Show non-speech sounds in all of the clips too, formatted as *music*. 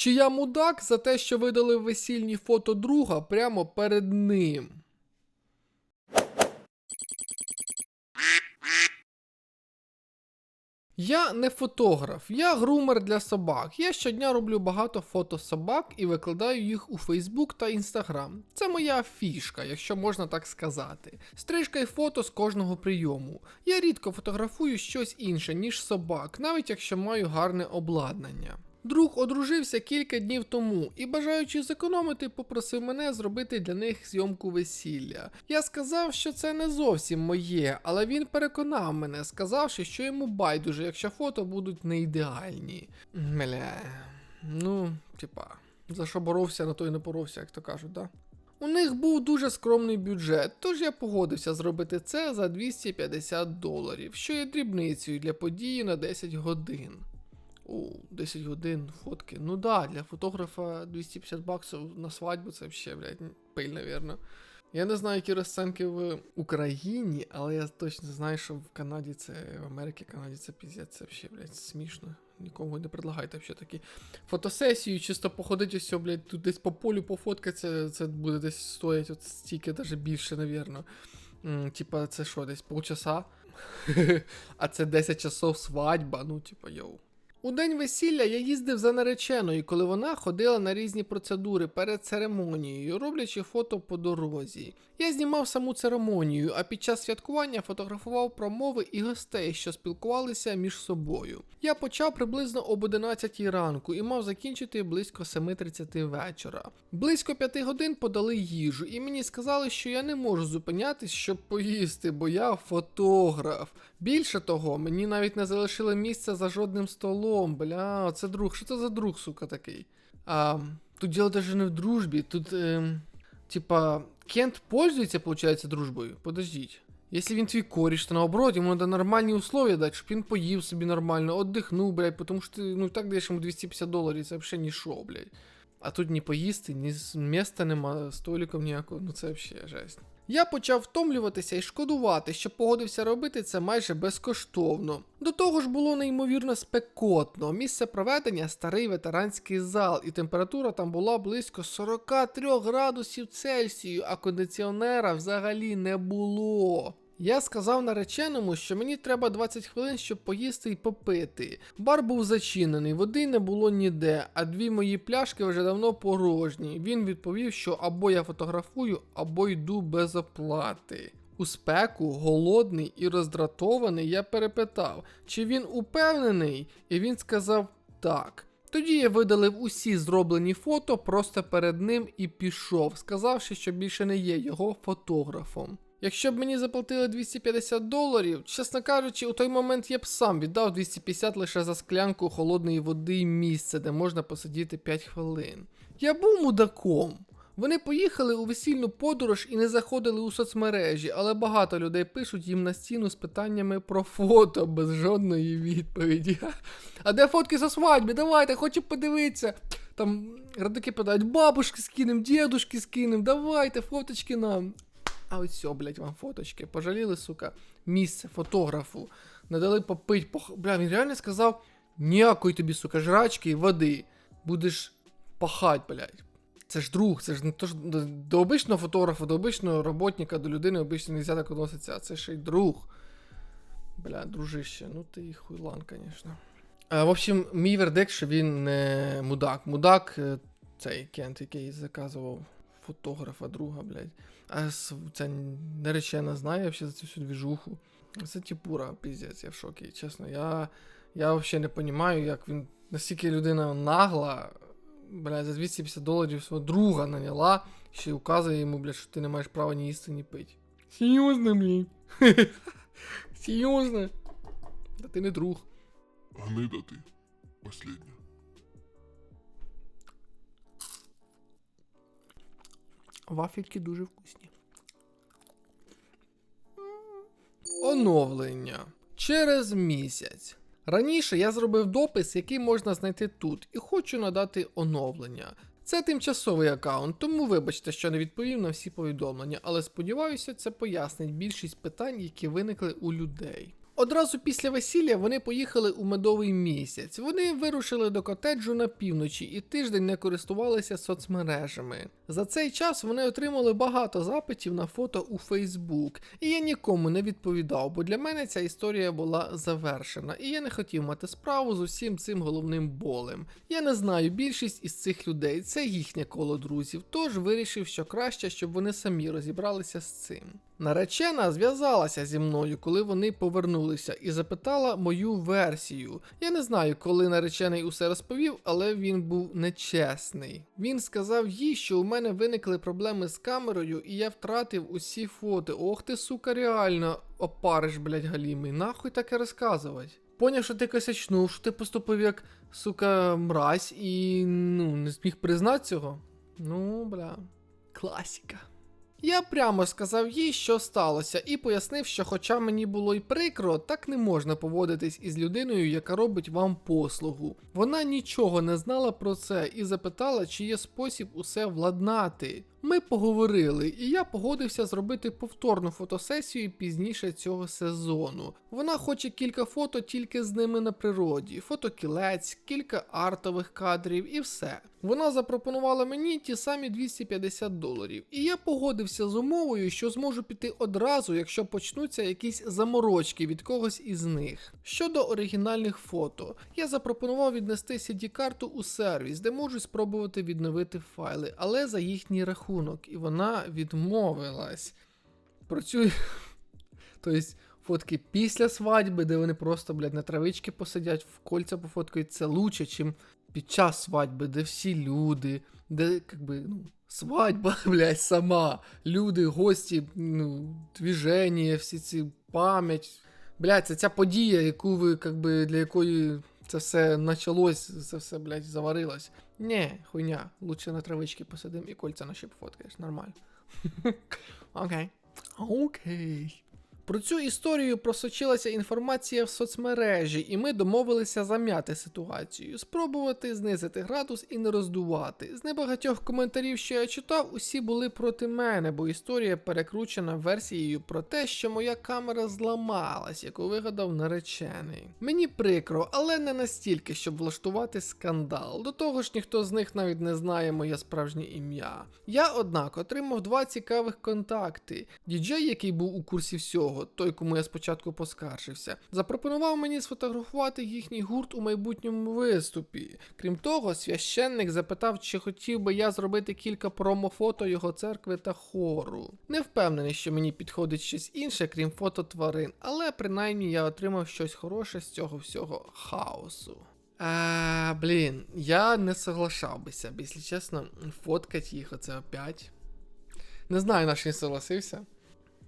Чи я мудак за те, що видали весільні фото друга прямо перед ним? Я не фотограф, я грумер для собак. Я щодня роблю багато фото собак і викладаю їх у Фейсбук та Інстаграм. Це моя фішка, якщо можна так сказати. Стрижка і фото з кожного прийому. Я рідко фотографую щось інше, ніж собак, навіть якщо маю гарне обладнання. Друг одружився кілька днів тому і, бажаючи зекономити, попросив мене зробити для них зйомку весілля. Я сказав, що це не зовсім моє, але він переконав мене, сказавши, що йому байдуже, якщо фото будуть не ідеальні. Мля, ну, типа, за що боровся, на то й не поровся, як то кажуть, да? У них був дуже скромний бюджет, тож я погодився зробити це за 250 доларів, що є дрібницею для події на 10 годин. О, 10 годин фотки. Ну да, для фотографа 250 баксів на свадьбу це взагалі, блядь, пиль, навірно. Я не знаю, які розценки в Україні, але я точно знаю, що в Канаді це в Америці, Канаді це піздець, це взагалі, блядь, смішно. Нікому не предлагайте взагалі такі фотосесію, чисто походити ось, блядь, тут десь по полю пофоткатися, це буде десь стоять от стільки, навіть більше, навірно. Типа, це що, десь полчаса? *laughs* а це 10 часов свадьба, ну, типа, йоу. У день весілля я їздив за нареченою, коли вона ходила на різні процедури перед церемонією, роблячи фото по дорозі. Я знімав саму церемонію, а під час святкування фотографував промови і гостей, що спілкувалися між собою. Я почав приблизно об 11 ранку і мав закінчити близько 7.30 вечора. Близько 5 годин подали їжу, і мені сказали, що я не можу зупинятись, щоб поїсти, бо я фотограф. Більше того, мені навіть не залишили місця за жодним столом. Бля, це друг. Що це за друг, сука, такий? А, тут діло даже не в дружбі, тут, ем, типа, Кент пользується, получается, дружбою. Подождіть. Якщо він твій коріш, то наоборот, йому треба нормальні условия дати, щоб він поїв собі нормально, отдихнув, блядь, тому що ти ну і так даєш йому 250 доларів, це взагалі нічого, блядь. А тут ні поїсти, ні з- міста нема, столиків ніякого, ну це взагалі жесть. Я почав втомлюватися і шкодувати, що погодився робити це майже безкоштовно. До того ж було неймовірно спекотно. Місце проведення старий ветеранський зал, і температура там була близько 43 градусів Цельсію, а кондиціонера взагалі не було. Я сказав нареченому, що мені треба 20 хвилин, щоб поїсти і попити. Бар був зачинений, води не було ніде, а дві мої пляшки вже давно порожні. Він відповів, що або я фотографую, або йду без оплати. У спеку, голодний і роздратований, я перепитав, чи він упевнений, і він сказав так. Тоді я видалив усі зроблені фото просто перед ним і пішов, сказавши, що більше не є його фотографом. Якщо б мені заплатили 250 доларів, чесно кажучи, у той момент я б сам віддав 250 лише за склянку холодної води і місце, де можна посидіти 5 хвилин. Я був мудаком. Вони поїхали у весільну подорож і не заходили у соцмережі, але багато людей пишуть їм на стіну з питаннями про фото без жодної відповіді. А де фотки за свадьби? Давайте, хочу подивитися. Там родики питають, бабушки скинем, дедушки скинем, давайте, фоточки нам. А ось все, блядь, вам фоточки. Пожаліли, сука, місце фотографу. Не дали попить, пох... Бля, він реально сказав: ніякої тобі, сука, жрачки і води. Будеш пахать, блядь. Це ж друг, це ж не то ж до, обичного фотографа, до обичного роботника, до людини обично не так а це ще й друг. Бля, дружище, ну ти хуйлан, звісно. В общем, мій вердикт, що він не мудак. Мудак е, цей кент, який заказував фотографа друга, блядь. Ця наречена знає вообще за цю всю двіжуху. Це тіпура, піздець, я в шокі. Чесно, я, я взагалі не розумію, як він настільки людина нагла, блядь, за 250 доларів свого друга наняла, ще й указує йому, блядь, що ти не маєш права ні їсти, ні пити. Серйозно, блядь. *laughs* Серйозно. Та ти не друг. Гнида ты. Последняя. Вафельки дуже вкусні. Оновлення. Через місяць. Раніше я зробив допис, який можна знайти тут, і хочу надати оновлення. Це тимчасовий аккаунт, тому вибачте, що не відповів на всі повідомлення, але сподіваюся, це пояснить більшість питань, які виникли у людей. Одразу після весілля вони поїхали у медовий місяць. Вони вирушили до котеджу на півночі і тиждень не користувалися соцмережами. За цей час вони отримали багато запитів на фото у Фейсбук, і я нікому не відповідав, бо для мене ця історія була завершена, і я не хотів мати справу з усім цим головним болем. Я не знаю, більшість із цих людей це їхнє коло друзів, тож вирішив, що краще, щоб вони самі розібралися з цим. Наречена зв'язалася зі мною, коли вони повернулися, і запитала мою версію. Я не знаю, коли наречений усе розповів, але він був нечесний. Він сказав їй, що у мене виникли проблеми з камерою, і я втратив усі фото. Ох ти, сука, реально опариш, блядь, галімий. Нахуй таке розказувати? Поняв, що ти косячнув, що ти поступив як, сука, мразь і ну, не зміг признати цього? Ну, бля, класіка. Я прямо сказав їй, що сталося, і пояснив, що хоча мені було й прикро, так не можна поводитись із людиною, яка робить вам послугу. Вона нічого не знала про це і запитала, чи є спосіб усе владнати. Ми поговорили, і я погодився зробити повторну фотосесію пізніше цього сезону. Вона хоче кілька фото тільки з ними на природі, фотокілець, кілька артових кадрів і все. Вона запропонувала мені ті самі 250 доларів, і я погодився з умовою, що зможу піти одразу, якщо почнуться якісь заморочки від когось із них. Щодо оригінальних фото, я запропонував віднести CD-карту у сервіс, де можу спробувати відновити файли, але за їхній рахунок, і вона відмовилась. Про. *laughs* Тобто, фотки після свадьби, де вони просто, блядь, на травички посидять, в кольця пофоткають, це лучше, чим під час свадьби, де всі люди, де, как би, ну, свадьба, *laughs* блядь, сама, люди, гості, ну, движення, всі ці пам'ять. Блядь, це ця подія, яку ви, как би, для якої це все почалось, це все, блядь, заварилось. Ні, хуйня, лучше на травички посидим і кольця наші пофоткаєш, нормально. *laughs* Окей. Окей. Про цю історію просочилася інформація в соцмережі, і ми домовилися зам'яти ситуацію, спробувати знизити градус і не роздувати. З небагатьох коментарів, що я читав, усі були проти мене, бо історія перекручена версією про те, що моя камера зламалась, яку вигадав наречений. Мені прикро, але не настільки, щоб влаштувати скандал. До того ж, ніхто з них навіть не знає моє справжнє ім'я. Я, однак, отримав два цікавих контакти. Діджей, який був у курсі всього, той, кому я спочатку поскаржився, запропонував мені сфотографувати їхній гурт у майбутньому виступі. Крім того, священник запитав, чи хотів би я зробити кілька промофото його церкви та хору. Не впевнений, що мені підходить щось інше, крім фото тварин, але принаймні я отримав щось хороше з цього всього хаосу. А, блін, я не соглашав бися, якщо чесно, фоткать їх оце опять. Не знаю, на що не согласився.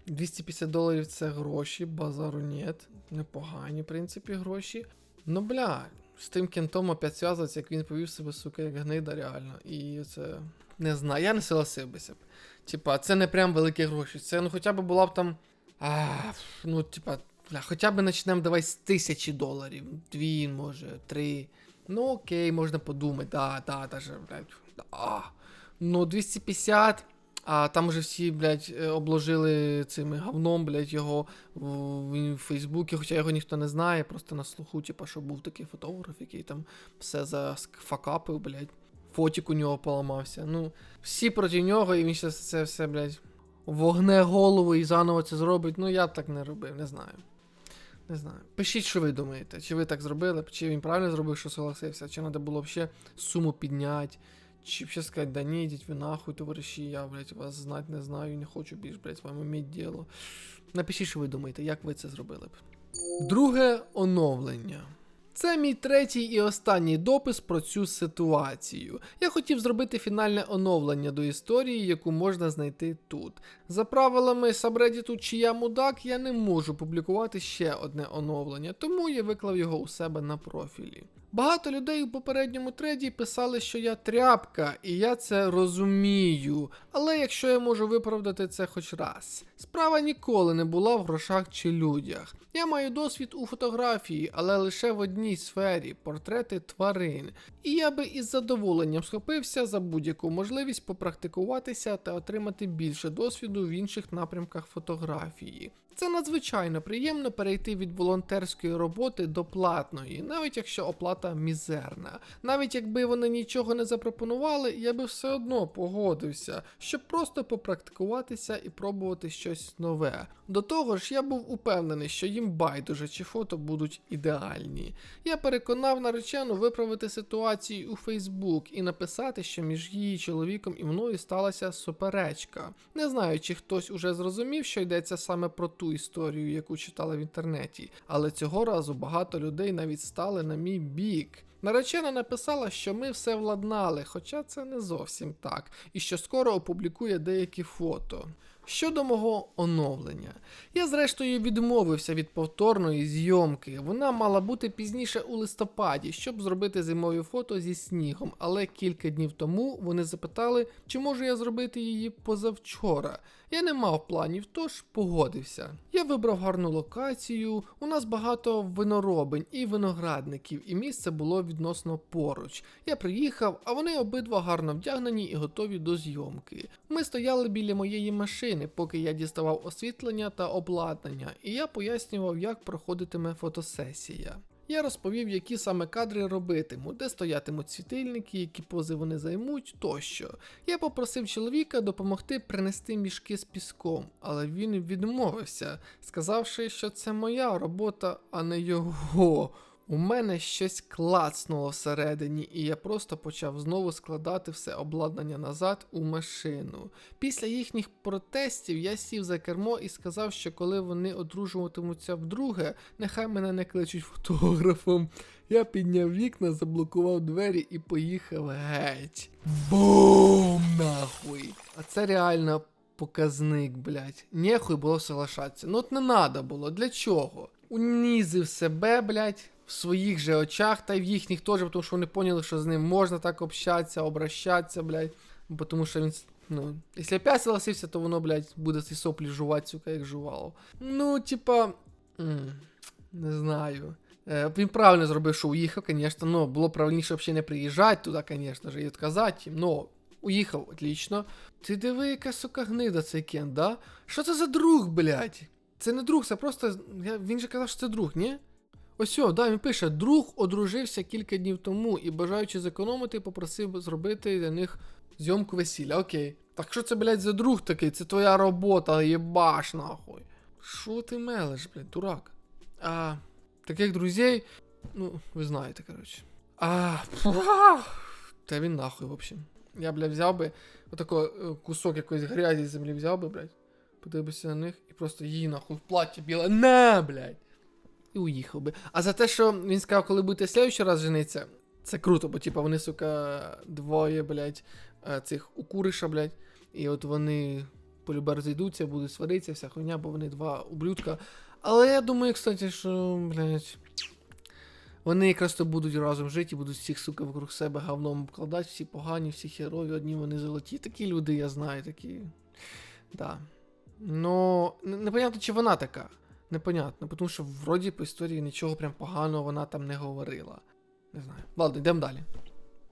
250 доларів це гроші, базару нет. Непогані, в принципі, гроші. Ну, бля, з тим кентом опять зв'язуватися, як він повів себе, сука, як гнида, реально. І це. Не знаю, я не согласив бися б. Типа, це не прям великі гроші. Це ну хоча б була б там. А, ну, типа, бля, хоча б почнемо давай з тисячі доларів. Дві, може, три. Ну окей, можна подумати, да, да, даже, блядь, да. Ну, 250. А там уже всі, блядь, е, обложили цими говном, блядь, його в, Фейсбуці, хоча його ніхто не знає, просто на слуху, типа, що був такий фотограф, який там все зафакапив, блядь. Фотік у нього поламався. Ну, всі проти нього, і він щас це все, блядь, вогне голову і заново це зробить. Ну, я б так не робив, не знаю. Не знаю. Пишіть, що ви думаєте, чи ви так зробили, чи він правильно зробив, що согласився, чи треба було б ще суму підняти. Чи ще сказати, да ні, йдіть ви нахуй, товариші, я, блядь, вас знати не знаю, не хочу більш, блядь, з вами мати діло. Напишіть, що ви думаєте, як ви це зробили б. Друге оновлення. Це мій третій і останній допис про цю ситуацію. Я хотів зробити фінальне оновлення до історії, яку можна знайти тут. За правилами сабреддіту чи я мудак, я не можу публікувати ще одне оновлення, тому я виклав його у себе на профілі. Багато людей у попередньому треді писали, що я тряпка, і я це розумію. Але якщо я можу виправдати це хоч раз, Справа ніколи не була в грошах чи людях. Я маю досвід у фотографії, але лише в одній сфері портрети тварин. І я би із задоволенням схопився за будь-яку можливість попрактикуватися та отримати більше досвіду в інших напрямках фотографії. Це надзвичайно приємно перейти від волонтерської роботи до платної, навіть якщо оплата мізерна. Навіть якби вони нічого не запропонували, я би все одно погодився, щоб просто попрактикуватися і пробувати щось нове. До того ж, я був упевнений, що їм байдуже чи фото будуть ідеальні. Я переконав наречену виправити ситуацію у Фейсбук і написати, що між її чоловіком і мною сталася суперечка. Не знаю, чи хтось уже зрозумів, що йдеться саме про ту історію, яку читали в інтернеті, але цього разу багато людей навіть стали на мій бік. Наречена написала, що ми все владнали, хоча це не зовсім так, і що скоро опублікує деякі фото. Щодо мого оновлення, я зрештою відмовився від повторної зйомки. Вона мала бути пізніше у листопаді, щоб зробити зимові фото зі снігом, але кілька днів тому вони запитали, чи можу я зробити її позавчора. Я не мав планів, тож погодився. Я вибрав гарну локацію. У нас багато виноробень і виноградників, і місце було відносно поруч. Я приїхав, а вони обидва гарно вдягнені і готові до зйомки. Ми стояли біля моєї машини, поки я діставав освітлення та обладнання, і я пояснював, як проходитиме фотосесія. Я розповів, які саме кадри робитиму, де стоятимуть світильники, які пози вони займуть тощо. Я попросив чоловіка допомогти принести мішки з піском, але він відмовився, сказавши, що це моя робота, а не його. У мене щось клацнуло всередині, і я просто почав знову складати все обладнання назад у машину. Після їхніх протестів я сів за кермо і сказав, що коли вони одружуватимуться вдруге, нехай мене не кличуть фотографом. Я підняв вікна, заблокував двері і поїхав геть. Бум! Нахуй! А це реально показник, блядь. Нехуй було соглашатися. Ну от не надо було. Для чого? Унізив себе, блядь, в своїх же очах, та й в їхніх теж, тому що вони поняли, що з ним можна так общатися, обращатися, блядь. Тому що він. Ну, якщо опять согласився, то воно, блядь, буде ці соплі жувати, сука, як жувало. Ну, типа. Не знаю. Е, Він правильно зробив, що уїхав, звісно, ну, було правильніше взагалі не приїжджати туди, звісно ж, і відказати їм. Ну, уїхав, отлично. Ти диви, яка сука гнида цей Кен, да? Що це за друг, блядь? Це не друг, це просто. Він же казав, що це друг, ні? Ось, да, він пише: друг одружився кілька днів тому і, бажаючи зекономити, попросив зробити для них зйомку весілля. Окей. Так що це, блядь, за друг такий? Це твоя робота, єбаш, нахуй. Що ти мелеш, блядь, дурак? А, таких друзей, ну, ви знаєте, коротше. А, та він нахуй, в общем. Я, блядь, взяв би отако е, кусок якоїсь грязі з землі взяв би, блядь, подивився на них і просто її нахуй в плаття біле. На, блядь! І уїхав би. А за те, що він сказав, коли будете следующий раз жениться, це круто, бо типа вони, сука, двоє, блядь, е, цих укуриша, блядь, і от вони полюбе розійдуться, будуть сваритися, вся хуйня, бо вони два ублюдка. Але я думаю, кстати, що, блядь, вони якраз то будуть разом жити і будуть всіх, сука, вокруг себе говном обкладати, всі погані, всі херові, одні вони золоті. Такі люди, я знаю, такі. Да. Ну, непонятно, чи вона така. Непонятно, тому що вроді по історії нічого прям поганого вона там не говорила. Не знаю. Ладно, йдемо далі.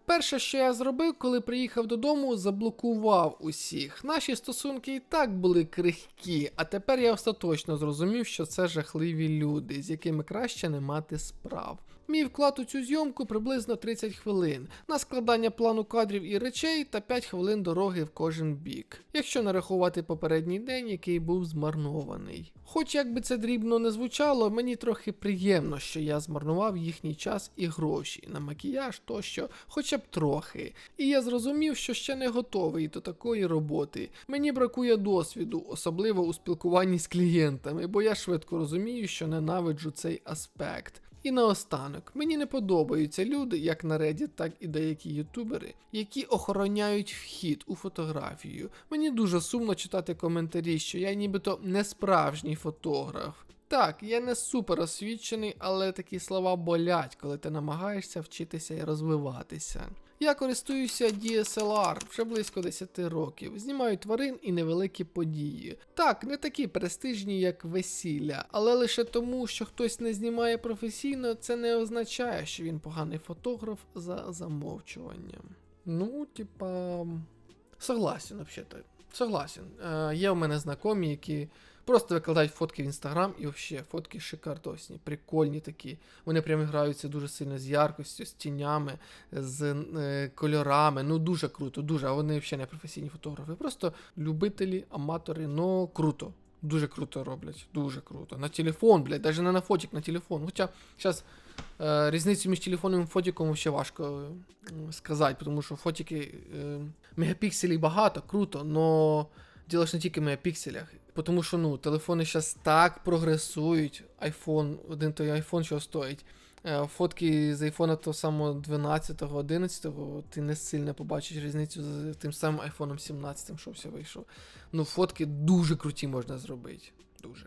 Перше, що я зробив, коли приїхав додому, заблокував усіх. Наші стосунки і так були крихкі, а тепер я остаточно зрозумів, що це жахливі люди, з якими краще не мати справ. Мій вклад у цю зйомку приблизно 30 хвилин на складання плану кадрів і речей та 5 хвилин дороги в кожен бік, якщо не рахувати попередній день, який був змарнований. Хоч як би це дрібно не звучало, мені трохи приємно, що я змарнував їхній час і гроші на макіяж тощо, хоча б трохи. І я зрозумів, що ще не готовий до такої роботи. Мені бракує досвіду, особливо у спілкуванні з клієнтами, бо я швидко розумію, що ненавиджу цей аспект. І наостанок, мені не подобаються люди, як на Reddit, так і деякі ютубери, які охороняють вхід у фотографію. Мені дуже сумно читати коментарі, що я нібито не справжній фотограф. Так, я не супер освічений, але такі слова болять, коли ти намагаєшся вчитися і розвиватися. Я користуюся DSLR вже близько 10 років. Знімаю тварин і невеликі події. Так, не такі престижні, як весілля, але лише тому, що хтось не знімає професійно, це не означає, що він поганий фотограф за замовчуванням. Ну, типа. Согласен, взагалі-то. Согласен. Е, є у мене знайомі, які просто викладають фотки в інстаграм і взагалі фотки шикардосні, прикольні такі. Вони прям граються дуже сильно з яркостю, з тінями, з е, кольорами. Ну дуже круто, дуже. А вони взагалі не професійні фотографи. Просто любителі, аматори, ну круто. Дуже круто роблять, дуже круто. На телефон, блядь, навіть не на фотик, на телефон. Хоча зараз різницю між телефоном і фотиком ще важко е, сказати, тому що фотики е, мегапікселів багато, круто, но діло ж не тільки в мегапікселях. Тому що ну, телефони зараз так прогресують. iPhone, один той iPhone, що стоїть. Е, Фотки з iPhone того самого 12, 11, ти не сильно побачиш різницю з тим самим iPhone 17, що все вийшов. Ну, фотки дуже круті можна зробити. Дуже.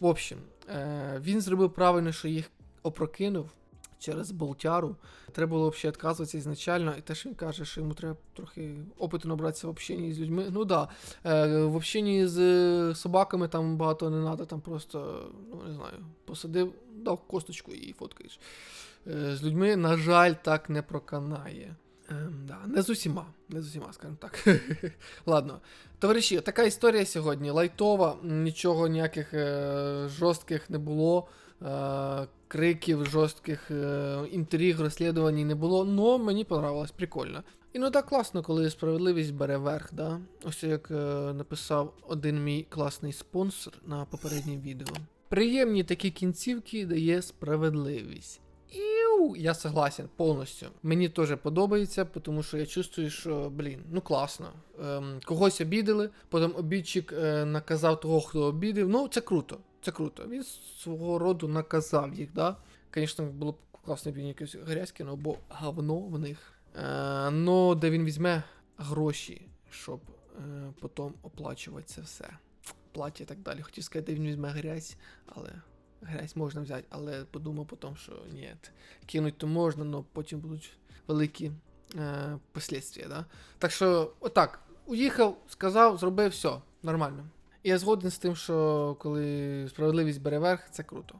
В общем, е, він зробив правильно, що їх опрокинув через болтяру. Треба було взагалі відказуватися ізначально, і те, що він каже, що йому треба трохи опиту набратися в общенні з людьми. Ну так, да, е, в общенні з е, собаками там багато не треба, там просто, ну не знаю, посадив, дав косточку і фоткаєш. Е, з людьми, на жаль, так не проканає. Ем, да, не з усіма, не з усіма, скажімо так. *laughs* Ладно. Товариші, така історія сьогодні. Лайтова, нічого ніяких е, жорстких не було. Е, криків, жорстких е, інтриг, розслідувань не було. Но мені понравилось, прикольно. І ну так класно, коли справедливість бере верх, да? Ось як е, написав один мій класний спонсор на попереднє відео. Приємні такі кінцівки дає справедливість. Іу, я согласен повністю. Мені теж подобається, тому що я чувствую, що, блін, ну класно. Ем, когось обідали, потім обідчик е, наказав того, хто обідав. Ну, це круто. Це круто. Він свого роду наказав їх, да? Звісно, було б класно, він якось грязь кинув, бо говно в них. Е, де він візьме гроші, щоб е, потім оплачувати це все. Платі і так далі. Хотів сказати, де він візьме грязь, але грязь можна взяти, але подумав потім, що ні, кинуть то можна, але потім будуть великі е, последствия. Да? Так що, отак, уїхав, сказав, зробив все, нормально. І я згоден з тим, що коли справедливість бере верх, це круто.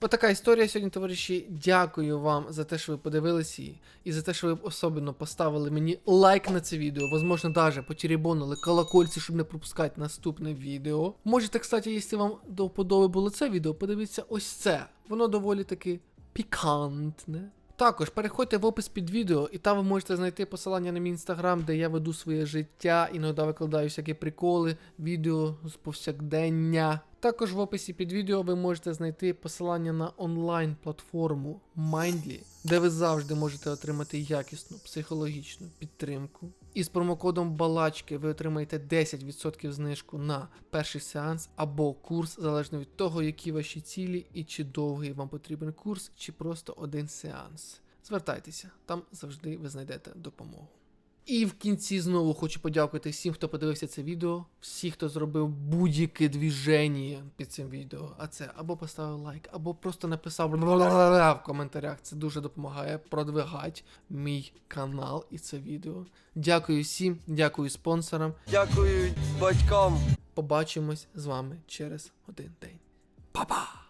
Отака історія сьогодні, товариші. Дякую вам за те, що ви подивились її, і за те, що ви особливо поставили мені лайк на це відео. Возможно, даже потеребонили колокольці, щоб не пропускати наступне відео. Можете, кстати, якщо вам до вподоби було це відео, подивіться ось це. Воно доволі таки пікантне. Також переходьте в опис під відео, і там ви можете знайти посилання на мій інстаграм, де я веду своє життя, іноді викладаю всякі приколи, відео з повсякдення. Також в описі під відео ви можете знайти посилання на онлайн-платформу Mindly, де ви завжди можете отримати якісну психологічну підтримку. І з промокодом Балачки ви отримаєте 10% знижку на перший сеанс або курс, залежно від того, які ваші цілі і чи довгий вам потрібен курс, чи просто один сеанс. Звертайтеся, там завжди ви знайдете допомогу. І в кінці знову хочу подякувати всім, хто подивився це відео, всі, хто зробив будь-яке двіження під цим відео. А це або поставив лайк, або просто написав в коментарях. Це дуже допомагає продвигати мій канал і це відео. Дякую всім, дякую спонсорам. Дякую батькам. Побачимось з вами через один день. Па-па!